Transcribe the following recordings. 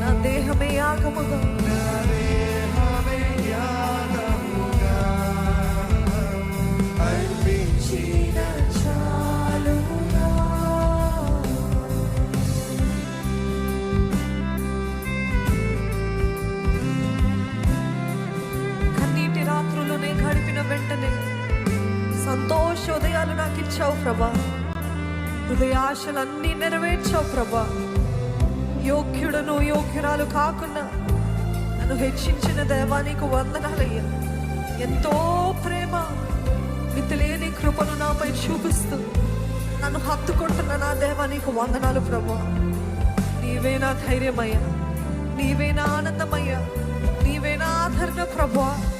నా దేహమే యాగముగా వెంటనే సంతోష ఉదయాలు నాకు ఇచ్చావు ప్రభా. హృదయాశలన్నీ నెరవేర్చావు ప్రభా. యోగ్యుడను యోగ్యురాలు కాకుండా నన్ను హెచ్చించిన దైవానికి వందనాలయ్య వందనాలయ్యా. ఎంతో ప్రేమ విత్తులేని కృపను నాపై చూపిస్తూ నన్ను హత్తుకుంటున్న నా దేవానికి వందనాలు ప్రభా. నీవేనా ధైర్యమయ్యా. నీవేనా ఆనందమయ్యా. నీవేనా ఆదరణ ప్రభా.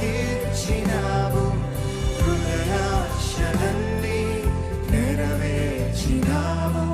నాకిచ్చినావు హృదయాశలన్నీ నెరవేర్చినావు